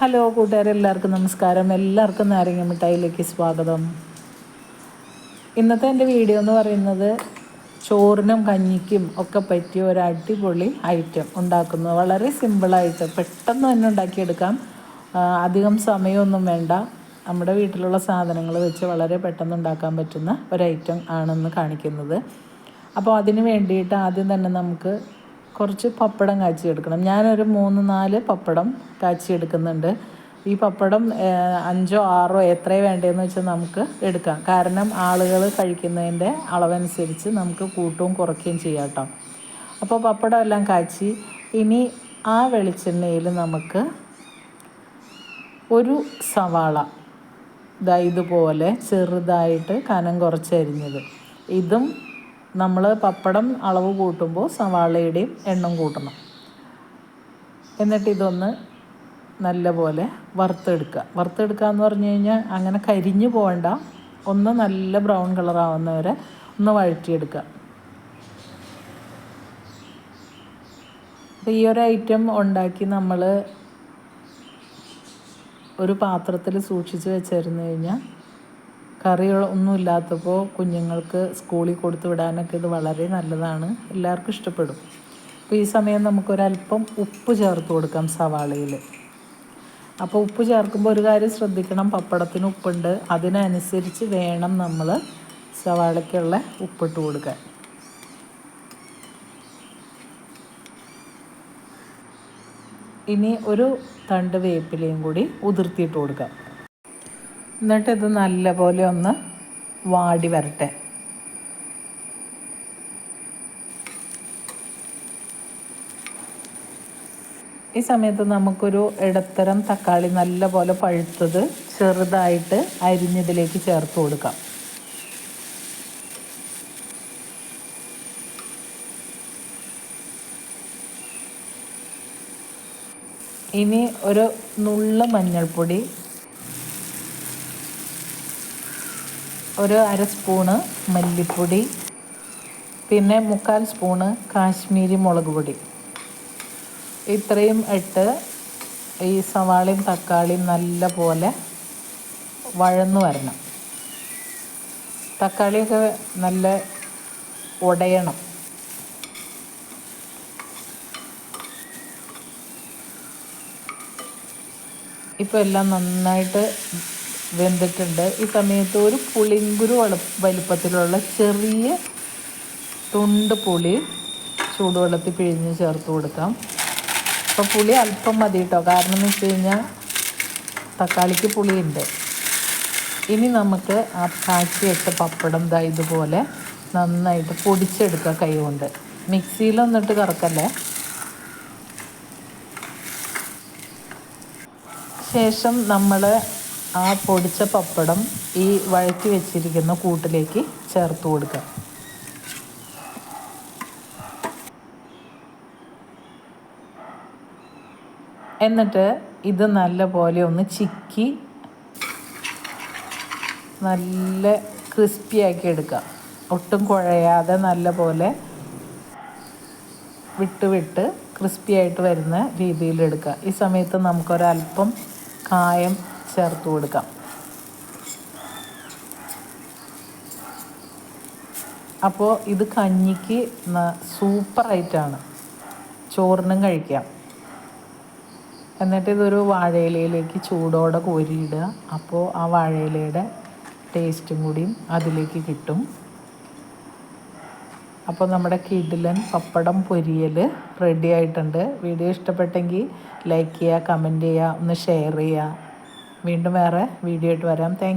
Hello കൂട്ടുകാരെ എല്ലാവർക്കും നമസ്കാരം. എല്ലാവർക്കും നാരങ്ങ മിഠായിലേക്ക് സ്വാഗതം. ഇന്നത്തെ എന്റെ വീഡിയോ എന്ന് പറയുന്നത് ചോറിനും കഞ്ഞിക്കും ഒക്കെ പറ്റിയ ഒരു അടിപൊളി ഐറ്റം ഉണ്ടാക്കുന്നത്. വളരെ സിമ്പിളായിട്ട് പെട്ടെന്ന് തന്നെ ഉണ്ടാക്കിയെടുക്കാം. അധികം സമയമൊന്നും വേണ്ട. നമ്മുടെ വീട്ടിലുള്ള സാധനങ്ങൾ വെച്ച് വളരെ പെട്ടെന്ന് ഉണ്ടാക്കാൻ പറ്റുന്ന ഒരു ഐറ്റം ആണെന്ന് കാണിക്കുന്നത്. അപ്പോൾ അതിന് വേണ്ടിയിട്ട് ആദ്യം തന്നെ നമുക്ക് കുറച്ച് പപ്പടം കാച്ചിയെടുക്കണം. ഞാനൊരു മൂന്ന് നാല് പപ്പടം കാച്ചിയെടുക്കുന്നുണ്ട്. ഈ പപ്പടം അഞ്ചോ ആറോ എത്രയോ വേണ്ടതെന്ന് വെച്ചാൽ നമുക്ക് എടുക്കാം. കാരണം ആളുകൾ കഴിക്കുന്നതിന്റെ അളവനുസരിച്ച് നമുക്ക് കൂട്ടവും കുറയ്ക്കുകയും ചെയ്യാം കേട്ടോ. അപ്പോൾ പപ്പടം എല്ലാം കാച്ചി ഇനി ആ വെളിച്ചെണ്ണയിൽ നമുക്ക് ഒരു സവാള ഇതാ ഇതുപോലെ ചെറുതായിട്ട് കനം കുറച്ചരിഞ്ഞത്. ഇതും നമ്മൾ പപ്പടം അളവ് കൂട്ടുമ്പോൾ സവാളയുടെയും എണ്ണം കൂട്ടണം. എന്നിട്ട് ഇതൊന്ന് നല്ലപോലെ വറുത്തെടുക്കുക. വറുത്തെടുക്കുക എന്ന് പറഞ്ഞു കഴിഞ്ഞാൽ അങ്ങനെ കരിഞ്ഞു പോകണ്ട. ഒന്ന് നല്ല ബ്രൗൺ കളർ ആവുന്നവരെ ഒന്ന് വഴറ്റിയെടുക്കുക. അപ്പോൾ ഈ ഒരു ഐറ്റം ഉണ്ടാക്കി നമ്മൾ ഒരു പാത്രത്തിൽ സൂക്ഷിച്ച് വെച്ചിരുന്നു കഴിഞ്ഞാൽ കറികൾ ഒന്നുമില്ലാത്തപ്പോൾ കുഞ്ഞുങ്ങൾക്ക് സ്കൂളിൽ കൊടുത്തു വിടാനൊക്കെ ഇത് വളരെ നല്ലതാണ്. എല്ലാവർക്കും ഇഷ്ടപ്പെടും. അപ്പോൾ ഈ സമയം നമുക്കൊരല്പം ഉപ്പ് ചേർത്ത് കൊടുക്കാം സവാളയിൽ അപ്പോൾ ഉപ്പ് ചേർക്കുമ്പോൾ ഒരു കാര്യം ശ്രദ്ധിക്കണം. പപ്പടത്തിന് ഉപ്പുണ്ട്. അതിനനുസരിച്ച് വേണം നമ്മൾ സവാളയ്ക്കുള്ള ഉപ്പിട്ട് കൊടുക്കാൻ. ഇനി ഒരു തണ്ട് വേപ്പിലയും കൂടി ഉതിർത്തിയിട്ട് കൊടുക്കാം. എന്നിട്ട് ഇത് നല്ലപോലെ ഒന്ന് വാടി വരട്ടെ. ഈ സമയത്ത് നമുക്കൊരു ഇടത്തരം തക്കാളി നല്ലപോലെ പഴുത്തത് ചെറുതായിട്ട് അരിഞ്ഞതിലേക്ക് ചേർത്ത് കൊടുക്കാം. ഇനി ഒരു നുള്ള മഞ്ഞൾപ്പൊടി ഒരു അര സ്പൂണ് മല്ലിപ്പൊടി പിന്നെ മുക്കാൽ സ്പൂണ് കാശ്മീരി മുളക് പൊടി. ഇത്രയും ഇട്ട് ഈ സവാളയും തക്കാളിയും നല്ല പോലെ വഴന്നു വരണം. തക്കാളിയൊക്കെ നല്ല ഉടയണം. ഇപ്പോൾ എല്ലാം നന്നായിട്ട് വെന്തിട്ടുണ്ട്. ഈ സമയത്ത് ഒരു പുളിങ്കുരു വലിപ്പത്തിലുള്ള ചെറിയ തുണ്ട് പുളി ചൂടുവെള്ളത്തിൽ പിഴിഞ്ഞ് ചേർത്ത് കൊടുക്കാം. അപ്പോൾ പുളി അല്പം മതി കേട്ടോ കാരണം എന്ന് വെച്ച് കഴിഞ്ഞാൽ തക്കാളിക്ക് പുളിയുണ്ട്. ഇനി നമുക്ക് ആ കാച്ചി വെച്ച പപ്പടം ദാ ഇതുപോലെ നന്നായിട്ട് പൊടിച്ചെടുക്കുക കൈ കൊണ്ട്. മിക്സിയിലൊന്നിട്ട് കറക്കല്ലേ? ശേഷം നമ്മൾ ആ പൊടിച്ച പപ്പടം ഈ വഴറ്റി വെച്ചിരിക്കുന്ന കൂട്ടിലേക്ക് ചേർത്ത് കൊടുക്കുക എന്നിട്ട് ഇത് നല്ല പോലെ ഒന്ന് ചിക്കി നല്ല ക്രിസ്പിയാക്കി എടുക്കുക ഒട്ടും കുഴയാതെ നല്ല പോലെ വിട്ട് വിട്ട് ക്രിസ്പി ആയിട്ട് വരുന്ന രീതിയിൽ എടുക്കുക ഈ സമയത്ത് നമുക്കൊരല്പം കായം ചേർത്ത് കൊടുക്കാം. അപ്പോൾ ഇത് കഞ്ഞിക്ക് സൂപ്പറായിട്ടാണ് ചോറിനും കഴിക്കാം. എന്നിട്ട് ഇതൊരു വാഴയിലയിലേക്ക് ചൂടോടെ കോരിയിടുക. അപ്പോൾ ആ വാഴയിലയുടെ ടേസ്റ്റും കൂടിയും അതിലേക്ക് കിട്ടും. അപ്പോൾ നമ്മുടെ കിഡിലൻ പപ്പടം പൊരിയൽ റെഡി ആയിട്ടുണ്ട്. വീഡിയോ ഇഷ്ടപ്പെട്ടെങ്കിൽ ലൈക്ക് ചെയ്യുക കമന്റ് ചെയ്യുക ഒന്ന് ഷെയർ ചെയ്യുക. വീണ്ടും വേറെ വീഡിയോ ആയിട്ട് വരാം. താങ്ക്